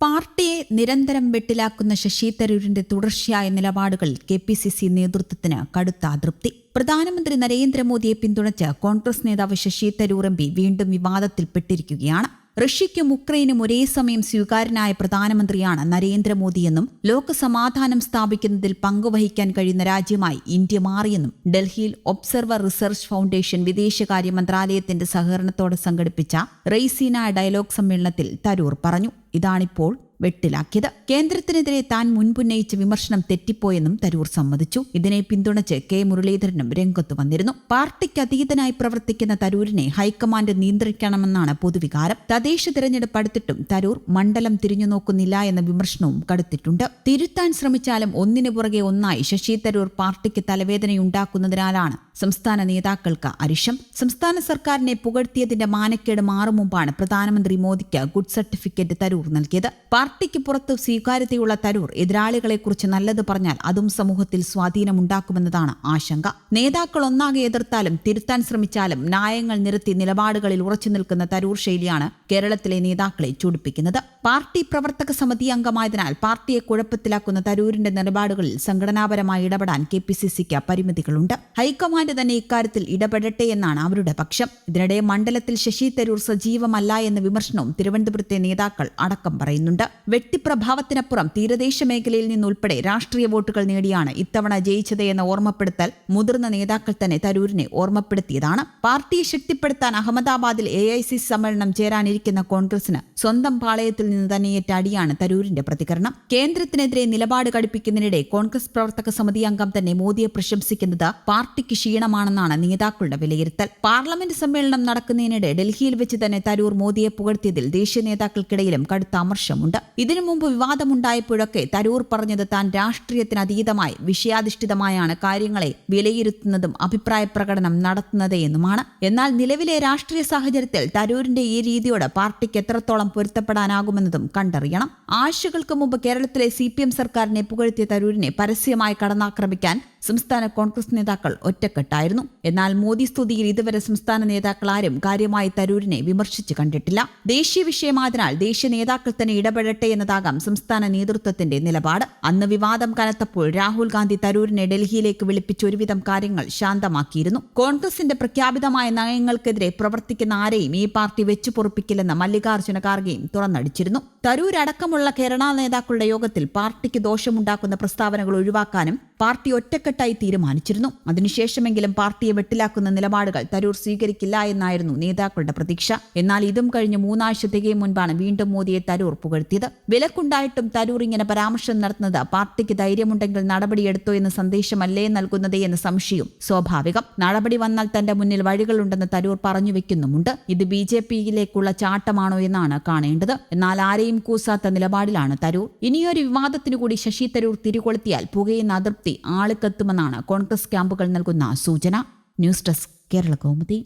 പാർട്ടിയെ നിരന്തരം വെട്ടിലാക്കുന്ന ശശി തരൂരിന്റെ തുടർച്ചയായ നിലപാടുകൾ കെ പി സി സി നേതൃത്വത്തിന് കടുത്ത അതൃപ്തി. പ്രധാനമന്ത്രി നരേന്ദ്രമോദിയെ പിന്തുണച്ച് കോൺഗ്രസ് നേതാവ് ശശി തരൂർ എം പി വീണ്ടും വിവാദത്തിൽപ്പെട്ടിരിക്കുകയാണ്. റഷ്യയ്ക്കും ഉക്രൈനും ഒരേ സമയം സ്വീകാര്യനായ പ്രധാനമന്ത്രിയാണ് നരേന്ദ്രമോദിയെന്നും ലോകസമാധാനം സ്ഥാപിക്കുന്നതിൽ പങ്കുവഹിക്കാൻ കഴിയുന്ന രാജ്യമായി ഇന്ത്യ മാറിയെന്നും ഡൽഹിയിൽ ഒബ്സർവർ റിസർച്ച് ഫൗണ്ടേഷൻ വിദേശകാര്യ മന്ത്രാലയത്തിന്റെ സഹകരണത്തോടെ സംഘടിപ്പിച്ച റെയ്സീന ഡയലോഗ് സമ്മേളനത്തിൽ തരൂർ പറഞ്ഞു. ഇതാണിപ്പോൾ വെട്ടിലാക്കിയത്. കേന്ദ്രത്തിനെതിരെ താൻ മുൻപുന്നയിച്ച വിമർശനം തെറ്റിപ്പോയെന്നും തരൂർ സമ്മതിച്ചു. ഇതിനെ പിന്തുണച്ച് കെ മുരളീധരനും രംഗത്തു വന്നിരുന്നു. പാർട്ടിക്ക് അതീതനായി പ്രവർത്തിക്കുന്ന തരൂരിനെ ഹൈക്കമാൻഡ് നിയന്ത്രിക്കണമെന്നാണ് പൊതുവികാരം. തദ്ദേശ തിരഞ്ഞെടുപ്പ് അടുത്തിട്ടും തരൂർ മണ്ഡലം തിരിഞ്ഞു നോക്കുന്നില്ല എന്ന വിമർശനവും കടുത്തിട്ടുണ്ട്. തിരുത്താൻ ശ്രമിച്ചാലും ഒന്നിനു പുറകെ ഒന്നായി ശശി തരൂർ പാർട്ടിക്ക് തലവേദനയുണ്ടാക്കുന്നതിനാലാണ് സംസ്ഥാന നേതാക്കൾക്ക് അരിശം. സംസ്ഥാന സർക്കാരിനെ പുകഴ്ത്തിയതിന്റെ മാനക്കേട് മാറും മുമ്പാണ് പ്രധാനമന്ത്രി മോദിക്ക് ഗുഡ് സർട്ടിഫിക്കറ്റ് തരൂർ നൽകിയത്. പാർട്ടിക്ക് പുറത്ത് സ്വീകാര്യതയുള്ള തരൂർ എതിരാളികളെക്കുറിച്ച് നല്ലത് പറഞ്ഞാൽ അതും സമൂഹത്തിൽ സ്വാധീനമുണ്ടാക്കുമെന്നതാണ് ആശങ്ക. നേതാക്കൾ ഒന്നാകെ എതിർത്താലും തിരുത്താൻ ശ്രമിച്ചാലും നായങ്ങൾ നിരത്തി നിലപാടുകളിൽ ഉറച്ചു നിൽക്കുന്ന തരൂർ ശൈലിയാണ് കേരളത്തിലെ നേതാക്കളെ ചൂടിപ്പിക്കുന്നത്. പാർട്ടി പ്രവർത്തക സമിതി അംഗമായതിനാൽ പാർട്ടിയെ കുഴപ്പത്തിലാക്കുന്ന തരൂരിന്റെ നിലപാടുകളിൽ സംഘടനാപരമായി ഇടപെടാൻ കെ പി സി സിക്ക് പരിമിതികളുണ്ട്. ഹൈക്കമാൻഡ് തന്നെ ഇക്കാര്യത്തിൽ ഇടപെടട്ടെ എന്നാണ് അവരുടെ പക്ഷം. ഇതിനിടെ മണ്ഡലത്തിൽ ശശി തരൂർ സജീവമല്ല എന്ന വിമർശനവും തിരുവനന്തപുരത്തെ നേതാക്കൾ അടക്കം പറയുന്നുണ്ട്. വ്യക്തിപ്രഭാവത്തിനപ്പുറം തീരദേശ മേഖലയിൽ നിന്നുൾപ്പെടെ രാഷ്ട്രീയ വോട്ടുകൾ നേടിയാണ് ഇത്തവണ ജയിച്ചത് എന്ന ഓർമ്മപ്പെടുത്തൽ മുതിർന്ന നേതാക്കൾ തന്നെ തരൂരിനെ ഓർമ്മപ്പെടുത്തിയതാണ്. പാർട്ടിയെ ശക്തിപ്പെടുത്താൻ അഹമ്മദാബാദിൽ എ സമ്മേളനം ചേരാനിരിക്കുന്ന കോൺഗ്രസിന് സ്വന്തം പാളയത്തിൽ നിന്ന് തന്നെ അടിയാണ് തരൂരിന്റെ പ്രതികരണം. കേന്ദ്രത്തിനെതിരെ നിലപാട് കടുപ്പിക്കുന്നതിനിടെ കോൺഗ്രസ് പ്രവർത്തക സമിതി അംഗം തന്നെ മോദിയെ പ്രശംസിക്കുന്നത് പാർട്ടിക്ക് ക്ഷീണമാണെന്നാണ് നേതാക്കളുടെ വിലയിരുത്തൽ. പാർലമെന്റ് സമ്മേളനം നടക്കുന്നതിനിടെ ഡൽഹിയിൽ വെച്ച് തന്നെ തരൂർ മോദിയെ പുകഴ്ത്തിയതിൽ ദേശീയ നേതാക്കൾക്കിടയിലും കടുത്ത അമർശമുണ്ട് ഇതിനു മുമ്പ് വിവാദമുണ്ടായപ്പോഴൊക്കെ തരൂർ പറഞ്ഞത് താൻ രാഷ്ട്രീയത്തിനതീതമായി വിഷയാധിഷ്ഠിതമായാണ് കാര്യങ്ങളെ വിലയിരുത്തുന്നതും അഭിപ്രായ പ്രകടനം നടത്തുന്നത് എന്നുമാണ് എന്നാൽ നിലവിലെ രാഷ്ട്രീയ സാഹചര്യത്തിൽ തരൂരിന്റെ ഈ രീതിയോട് പാർട്ടിക്ക് എത്രത്തോളം പൊരുത്തപ്പെടാനാകുമെന്നതും കണ്ടറിയണം. ആഴ്ചകൾക്ക് മുമ്പ് കേരളത്തിലെ സി സർക്കാരിനെ പുകഴ്ത്തിയ തരൂരിനെ പരസ്യമായി കടന്നാക്രമിക്കാൻ സംസ്ഥാന കോൺഗ്രസ് നേതാക്കൾ ഒറ്റക്കെട്ടായിരുന്നു. എന്നാൽ മോദി സ്തുതിയിൽ ഇതുവരെ സംസ്ഥാന നേതാക്കൾ ആരും കാര്യമായി തരൂരിനെ വിമർശിച്ചു കണ്ടിട്ടില്ല. ദേശീയ വിഷയമായതിനാൽ ദേശീയ നേതാക്കൾ തന്നെ ഇടപെടട്ടെ എന്നതാകാം സംസ്ഥാന നേതൃത്വത്തിന്റെ നിലപാട്. അന്ന് വിവാദം കനത്തപ്പോൾ രാഹുൽ ഗാന്ധി തരൂരിനെ ഡൽഹിയിലേക്ക് വിളിപ്പിച്ച് ഒരുവിധം കാര്യങ്ങൾ ശാന്തമാക്കിയിരുന്നു. കോൺഗ്രസിന്റെ പ്രഖ്യാപിതമായ നയങ്ങൾക്കെതിരെ പ്രവർത്തിക്കുന്ന ആരെയും ഈ പാർട്ടി വെച്ചു പൊറുപ്പിക്കില്ലെന്ന് മല്ലികാർജുന ഖാർഗെയും തുറന്നടിച്ചിരുന്നു. തരൂരടക്കമുള്ള കേരള നേതാക്കളുടെ യോഗത്തിൽ പാർട്ടിക്ക് ദോഷമുണ്ടാക്കുന്ന പ്രസ്താവനകൾ ഒഴിവാക്കാനും പാർട്ടി ഒറ്റക്കെട്ടായി തീരുമാനിച്ചിരുന്നു. അതിനുശേഷമെങ്കിലും പാർട്ടിയെ വെട്ടിലാക്കുന്ന നിലപാടുകൾ തരൂർ സ്വീകരിക്കില്ല എന്നായിരുന്നു നേതാക്കളുടെ പ്രതീക്ഷ. എന്നാൽ ഇതും കഴിഞ്ഞ് മൂന്നാഴ്ച തികയും മുൻപാണ് വീണ്ടും മോദിയെ തരൂർ പുകഴ്ത്തിയത്. വിലക്കുണ്ടായിട്ടും തരൂർ ഇങ്ങനെ പരാമർശം നടത്തുന്നത് പാർട്ടിക്ക് ധൈര്യമുണ്ടെങ്കിൽ നടപടിയെടുത്തോ എന്ന സന്ദേശമല്ലേ നൽകുന്നതേ എന്ന സംശയവും സ്വാഭാവികം. നടപടി വന്നാൽ തന്റെ മുന്നിൽ വഴികളുണ്ടെന്ന് തരൂർ പറഞ്ഞു വെക്കുന്നുമുണ്ട് ഇത് ബി ജെ പിയിലേക്കുള്ള ചാട്ടമാണോ എന്നാണ് കാണേണ്ടത്. എന്നാൽ ആരെയും കൂസാത്ത നിലപാടിലാണ് തരൂർ. ഇനിയൊരു വിവാദത്തിനു കൂടി ശശി തരൂർ തിരികൊളുത്തിയാൽ പുകയുന്ന അതൃപ്തി ആളിക്കത്തുമെന്നാണ് കോൺഗ്രസ് ക്യാമ്പുകൾ നൽകുന്ന സൂചന. News desk Kerala Kaumudi.